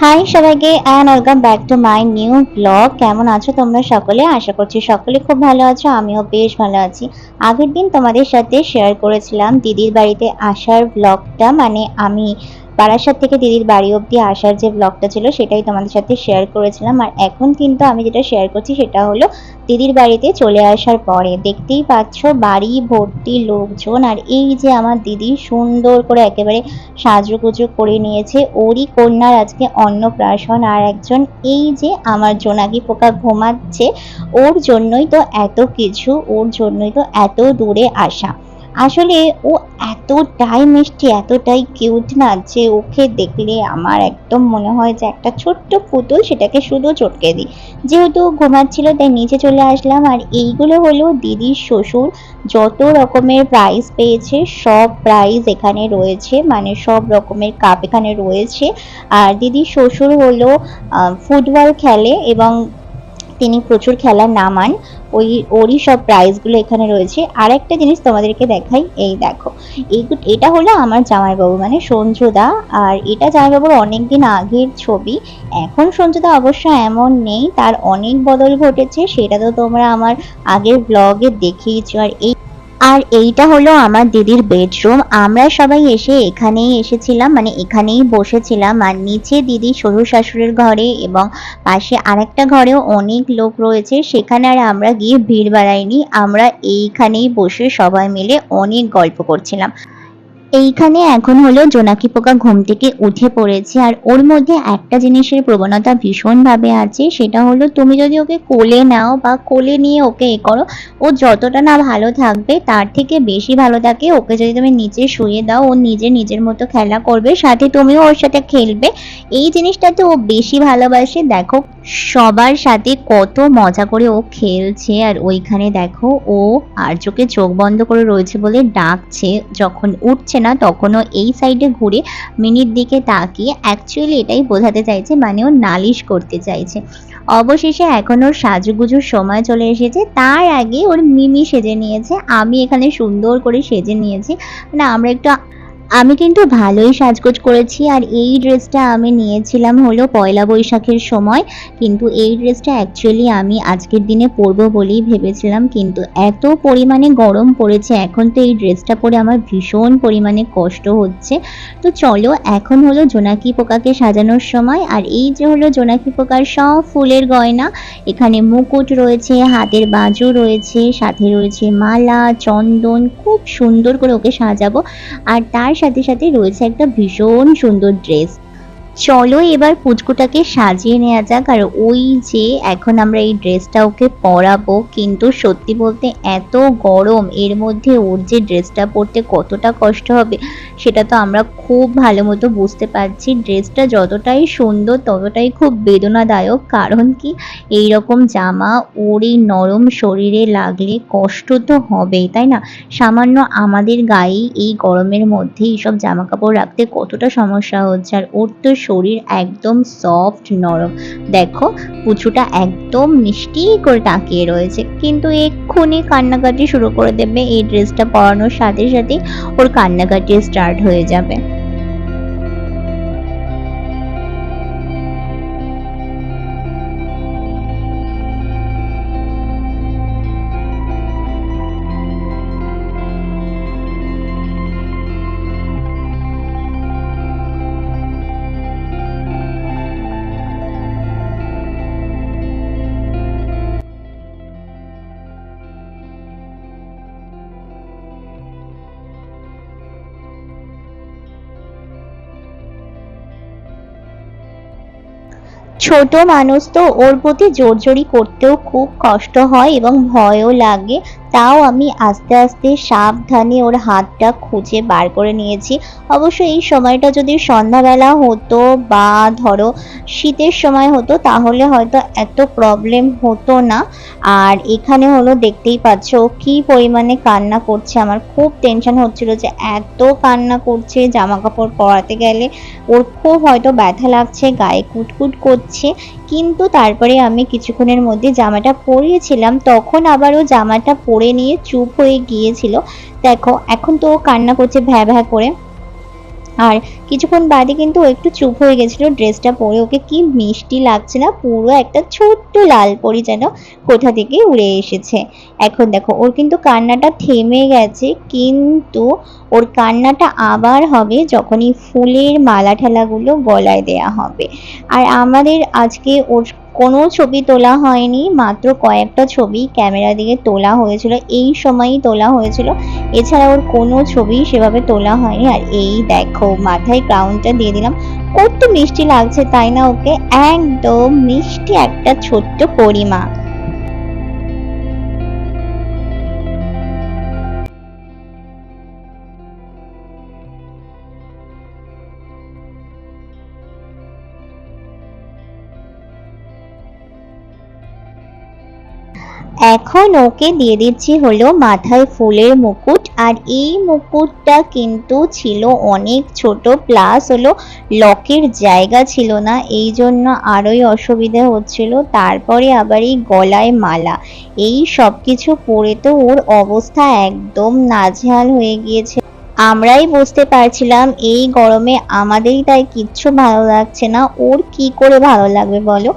High সবাইকে and welcome back to my new blog কেমন আছো তোমরা সকলে? আশা করছি সকলে খুব ভালো আছো, আমিও বেশ ভালো আছি। আগের দিন তোমাদের সাথে শেয়ার করেছিলাম দিদির বাড়িতে আসার ব্লগটা মানে আমি বারাসাত থেকে দিদির বাড়ি অবধি আসার যে ব্লগটা ছিল সেটাই তোমাদের সাথে শেয়ার করেছিলাম। আর এখন কিন্তু আমি যেটা শেয়ার করছি সেটা হলো দিদির বাড়িতে চলে আসার পরে। দেখতেই পাচ্ছ বাড়ি ভর্তি লোকজন আর এই যে আমার দিদি সুন্দর করে একেবারে সাজুগুজু করে নিয়েছে। ওরই কন্যার আজকে অন্নপ্রাশন আর একজন এই যে আমার জোনাকি পোকা ঘুমাচ্ছে, ওর জন্যই তো এত কিছু, ওর জন্যই তো এত দূরে আসা। আসলে ও এতটাই মিষ্টি, এতটাই কিউট না যে ওকে দেখলে আমার একদম মনে হয় যে একটা ছোট্ট পুতুল সেটাকে শুধু চটকে দিই। যেহেতু ঘুমাচ্ছিল, তাই নিচে চলে আসলাম। আর এইগুলো হলো দিদির শ্বশুর যত রকমের প্রাইজ পেয়েছে, সব প্রাইজ এখানে রয়েছে। মানে সব রকমের কাপ এখানে রয়েছে। আর দিদির শ্বশুর হলো ফুটবল খেলে এবং তিনি প্রচুর খেলা নামান, ওই, ওরই সব প্রাইজগুলো এখানে রয়েছে। আর একটা জিনিস তোমাদেরকে দেখাই, এই দেখো। এই এটা হলো আমার জামাইবাবু মানে সঞ্জুদা। আর এটা জামাইবাবুর অনেকদিন আগের ছবি। এখন সঞ্জুদা অবশ্য এমন নেই, তার অনেক বদল ঘটেছে, সেটা তো তোমরা আমার আগের ব্লগে দেখিয়েছো আর এই আর এইটা হলো আমার দিদির বেডরুম আমরা সবাই এসে এখানেই এসেছিলাম মানে এখানেই বসেছিলাম। আর নিচে দিদি শ্বশুর শাশুড়ির ঘরে এবং পাশে আরেকটা ঘরেও অনেক লোক রয়েছে। সেখানে আর আমরা গিয়ে ভিড় বাড়াইনি। আমরা এইখানেই বসে সবাই মিলে অনেক গল্প করছিলাম। এইখানে এখন হলো জোনাকি পোকা ঘুম থেকে উঠে পড়েছে, আর ওর মধ্যে একটা জিনিসের প্রবণতা ভীষণভাবে আছে, সেটা হলো তুমি যদি ওকে কোলে নাও বা কোলে নিয়ে ওকে এ করো, ও যতটা না ভালো থাকবে তার থেকে বেশি ভালো থাকে। ওকে যদি তুমি নিচে শুয়ে দাও, ও নিজে নিজের মতো খেলা করবে, সাথে তুমিও ওর সাথে খেলবে। এই জিনিসটাতে ও বেশি ভালোবাসে। দেখো, সবার সাথে কত মজা করে ও খেলছে, আর ওইখানে দেখো ও আর্যকে চোখ বন্ধ করে রয়েছে বলে ডাকছে, যখন উঠছে না, তখনও এই সাইডে ঘুরে মিনির দিকে তাকিয়ে অ্যাকচুয়ালি এটাই বোঝাতে চাইছে মানে ও নালিশ করতে চাইছে। অবশেষে এখন ওর সাজুগুজুর সময় চলে এসেছে, তার আগে ওর মিমি সেজে নিয়েছে, আমি এখানে সুন্দর করে সেজে নিয়েছি মানে আমরা একটু আমি কিন্তু ভালোই সাজগোজ করেছি আর এই ড্রেসটা আমি নিয়েছিলাম হলো পয়লা বৈশাখের সময়। কিন্তু এই ড্রেসটা অ্যাকচুয়ালি আমি আজকের দিনে পরবো বলেই ভেবেছিলাম। কিন্তু এত পরিমাণে গরম পড়েছে, এখন তো এই ড্রেসটা পরে আমার ভীষণ পরিমাণে কষ্ট হচ্ছে। তো চলো, এখন হলো জোনাকি পোকাকে সাজানোর সময়। আর এই যে হলো জোনাকি পোকার সব ফুলের গয়না, এখানে মুকুট রয়েছে, হাতের বাজু রয়েছে, সাথে রয়েছে মালা, চন্দন, খুব সুন্দর করে ওকে সাজাবো। আর তার সাথে সাথে রয়েছে একটা ভীষণ সুন্দর ড্রেস চলো এবার পুচকুটাকে সাজিয়ে নেওয়া যাক। আর ওই যে এখন আমরা এই ড্রেসটা ওকে পরাবো, কিন্তু সত্যি বলতে এত গরম, এর মধ্যে ওর যে ড্রেসটা পরতে কতটা কষ্ট হবে, সেটা তো আমরা খুব ভালো মতো বুঝতে পারছি। ড্রেসটা যতটাই সুন্দর, ততটাই খুব বেদনাদায়ক। কারণ কি? এই রকম জামা ওর এই নরম শরীরে লাগলে কষ্ট তো হবেই, তাই না? সামান্য আমাদের গায়ে এই গরমের মধ্যে এইসব জামা কাপড় রাখতে কতটা সমস্যা হচ্ছে। আর ওর তো শরীর একদম সফট নরম। দেখো, পুচুটা একদম মিষ্টি করে তাকিয়ে রয়েছে। কিন্তু এক্ষুনি কান্নাকাটি শুরু করে দেবে। এই ড্রেসটা পরানোর সাথে সাথে ওর কান্নাকাটি স্টার্ট হয়ে যাবে। ছোট মানুষ তো ওর প্রতি জোরজোরি করতেও খুব কষ্ট হয় এবং ভয়ও লাগে। তাও আমি আস্তে আস্তে সাবধানে ওর হাতটা খুঁজে বার করে নিয়েছি। অবশ্য এই সময়টা যদি সন্ধ্যাবেলা হতো বা ধরো শীতের সময় হতো, তাহলে হয়তো এত প্রবলেম হতো না। আর এখানে হলো দেখতেই পাচ্ছ কি পরিমাণে কান্না করছে। আমার খুব টেনশন হচ্ছিল যে এত কান্না করছে জামা কাপড় পরাতে গেলে। ওর খুব হয়তো ব্যথা লাগছে, গায়ে কুটকুট করছে। কিন্তু তারপরে আমি কিছুক্ষণের মধ্যে জামাটা পরিয়েছিলাম। তখন আবার ও জামাটা পরে নিয়ে চুপ হয়ে গিয়েছিল। দেখো, এখন তো কান্না করছে ভ্যা ভ্যা করে। আর কিছুক্ষণ বাদে কিন্তু একটু চুপ হয়ে গেছিল ড্রেসটা পরে। ওকে কি মিষ্টি লাগছে না, পুরো একটা ছোট্ট লাল পরি যেন কোথা থেকে উড়ে এসেছে। এখন দেখো, ওর কিন্তু কান্নাটা থেমে গেছে, কিন্তু ওর কান্নাটা আবার হবে যখনই ফুলের মালা ঠেলাগুলো গলায় দেয়া হবে। আর আমাদের আজকে ওর কোনো ছবি তোলা হয়নি, মাত্র কয়েকটা ছবি ক্যামেরা দিয়ে তোলা হয়েছিল, এই সময়ই তোলা হয়েছিল। এছাড়া ওর কোনো ছবি সেভাবে তোলা হয়নি। আর এই দেখো, মাথায় ক্রাউনটা দিয়ে দিলাম। কত মিষ্টি লাগছে তাই না ওকে? একদম মিষ্টি একটা ছোট্ট পরিমা। এখন ওকে দিয়ে দিচ্ছি হলো মাথায় ফুলের মুকুট, আর এই মুকুটটা কিন্তু ছিল অনেক ছোট প্লাস হলো লকের জায়গা ছিল না, এই জন্য আরোই অসুবিধা হচ্ছিল। তারপরে আবার এই গলায় মালা, এই সব কিছু পরে তো ওর অবস্থা একদম নাজেহাল হয়ে গিয়েছে। আমরাই বুঝতে পারছিলাম এই গরমে আমাদেরই তাই কিচ্ছু ভালো লাগছে না। ওর কি করে ভালো লাগবে বলো?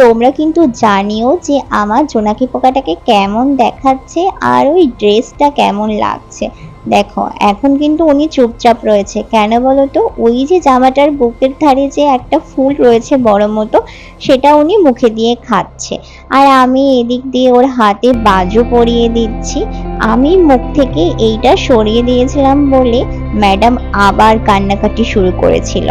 তোমরা কিন্তু জানিও যে আমার জোনাকি পোকাটাকে কেমন দেখাচ্ছে আর ওই ড্রেসটা কেমন লাগছে। দেখো, এখন কিন্তু উনি চুপচাপ রয়েছে। কেন বলো তো? ওই যে জামাটার বুকের ধারে যে একটা ফুল রয়েছে বড় মতো, সেটা উনি মুখে দিয়ে খাচ্ছে। আর আমি এদিক দিয়ে ওর হাতে বাজু পরিয়ে দিচ্ছি। আমি মুখ থেকে এইটা সরিয়ে দিয়েছিলাম বলে ম্যাডাম আবার কান্নাকাটি শুরু করেছিল।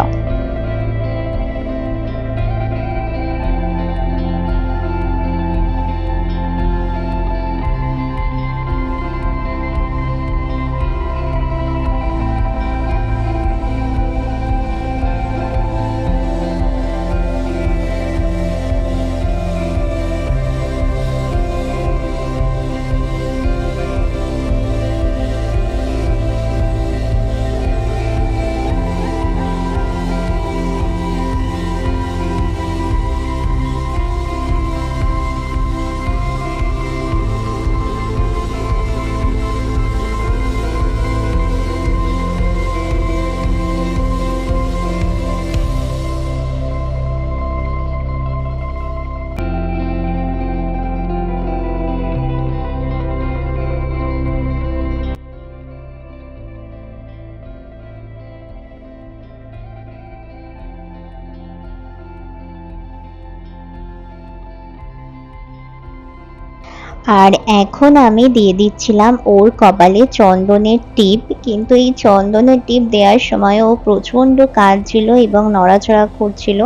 আর এখন আমি দিয়ে দিচ্ছিলাম ওর কপালে চন্দনের টিপ, কিন্তু এই চন্দনের টিপ দেওয়ার সময় ও প্রচণ্ড কাঁদছিল এবং নড়াচড়া করছিল।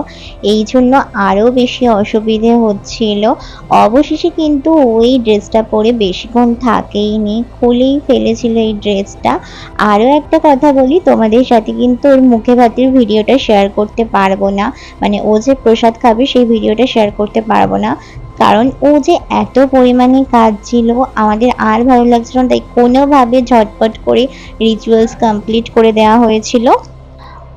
এই জন্য আরও বেশি অসুবিধে হচ্ছিল। অবশেষে কিন্তু ওই ড্রেসটা পরে বেশিক্ষণ থাকেইনি, খুলেই ফেলেছিল এই ড্রেসটা। আরও একটা কথা বলি, তোমাদের সাথে কিন্তু ওর মুখে ভাতের ভিডিওটা শেয়ার করতে পারব না। মানে ও যে প্রসাদ খাবে সেই ভিডিওটা শেয়ার করতে পারব না। কারণ ও যে এত পরিমাণে কাজ ছিল আমাদের আর ভালো লাগছিল না, তাই কোনোভাবে ঝটপট করে রিচুয়ালস কমপ্লিট করে দেওয়া হয়েছিল।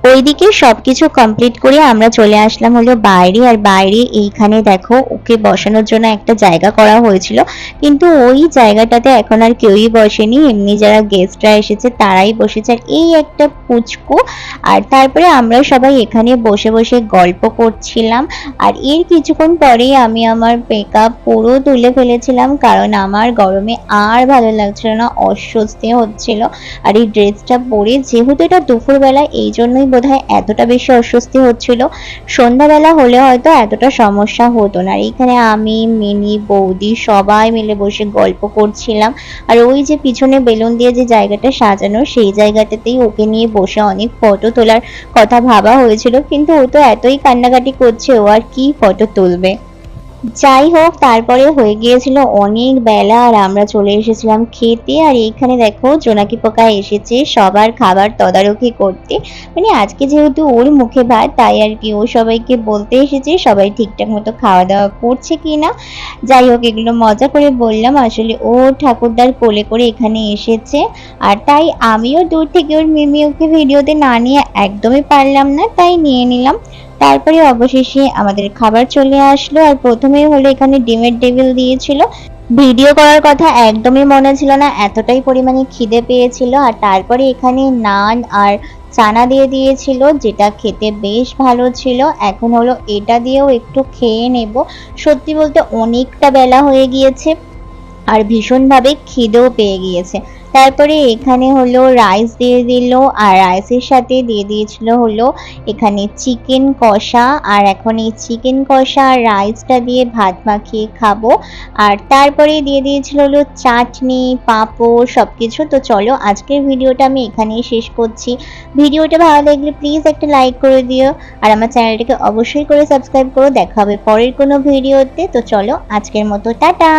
ওইদিকে সবকিছু কমপ্লিট করে আমরা চলে আসলাম হলো বাইরে। আর বাইরে এইখানে দেখো ওকে বসানোর জন্য একটা জায়গা করা হয়েছিল। কিন্তু ওই জায়গাটাতে এখন আর কেউই বসেনি। এমনি যারা গেস্টরা এসেছে তারাই বসেছে। আর এই একটা পুচকু, আর তারপরে আমরা সবাই এখানে বসে বসে গল্প করছিলাম। আর এর কিছুক্ষণ পরেই আমি আমার মেকআপ পুরো তুলে ফেলেছিলাম। কারণ আমার গরমে আর ভালো লাগছিল না, অস্বস্তি হচ্ছিল। আর এই ড্রেসটা পরে যেহেতু এটা দুপুরবেলা, এই জন্যই বোধহয় এতটা বেশি অস্বস্তি হচ্ছিল। সন্ধ্যাবেলা হলে হয়তো এতটা সমস্যা হতো না। এখানে আমি মিনি বৌদি সবাই মিলে বসে গল্প করছিলাম। আর ওই যে পিছনে বেলুন দিয়ে যে জায়গাটা সাজানো, সেই জায়গাটাতেই ওকে নিয়ে বসে অনেক ফটো তোলার কথা ভাবা হয়েছিল। কিন্তু ও তো এতই কান্নাকাটি করছে, ও আর কি ফটো তুলবে? যাই হোক তারপরে হয়ে গিয়েছিল অনেক বেলা আর আমরা চলে এসেছিলাম খেতে। আর এইখানে দেখো, জোনাকি পোকা এসেছে, সবার খাবার তদারকি করতে। মানে আজকে যেহেতু ওর মুখে ভাত, তাই আর কি ও সবাইকে বলতে এসেছে, সবাই ঠিকঠাক মতো খাওয়া দাওয়া করছে কি না যাই হোক এগুলো মজা করে বললাম, আসলে ও ঠাকুরদার কোলে করে এখানে এসেছে। আর তাই আমিও দূর থেকে ওর মিমি ওকে ভিডিওতে না নিয়ে একদমই পারলাম না, তাই নিয়ে নিলাম। তারপরে অবশেষে আমাদের খাবার চলে আসলো আর প্রথমেই হলো এখানে ডিমের টেবিল দিয়েছিল। ভিডিও করার কথা একদমই মনে ছিল না, এতটাই পরিমাণে খিদে পেয়েছিল আর তারপরে এখানে নান আর চানা দিয়ে দিয়েছিল, যেটা খেতে বেশ ভালো ছিল। এখন হলো এটা দিয়েও একটু খেয়ে নেব। সত্যি বলতে অনেকটা বেলা হয়ে গিয়েছে আর ভীষণভাবে খিদেও পেয়ে গিয়েছে। তারপরে এখানে হলো রাইস দিয়ে দিল, আর রাইসের সাথে দিয়ে দিয়েছিল হলো এখানে চিকেন কষা। আর এখন এই চিকেন কষা আর রাইসটা দিয়ে ভাত মাখিয়ে খাব। আর তারপরে দিয়ে দিয়েছিল হলো চাটনি, পাঁপড় সব কিছু তো চলো আজকের ভিডিওটা আমি এখানেই শেষ করছি। ভিডিওটা ভালো লাগলে প্লিজ একটা লাইক করে দিও। আর আমার চ্যানেলটাকে অবশ্যই করে সাবস্ক্রাইব করো। দেখা হবে পরের কোনো ভিডিওতে। তো চলো আজকের মতো, টাটা!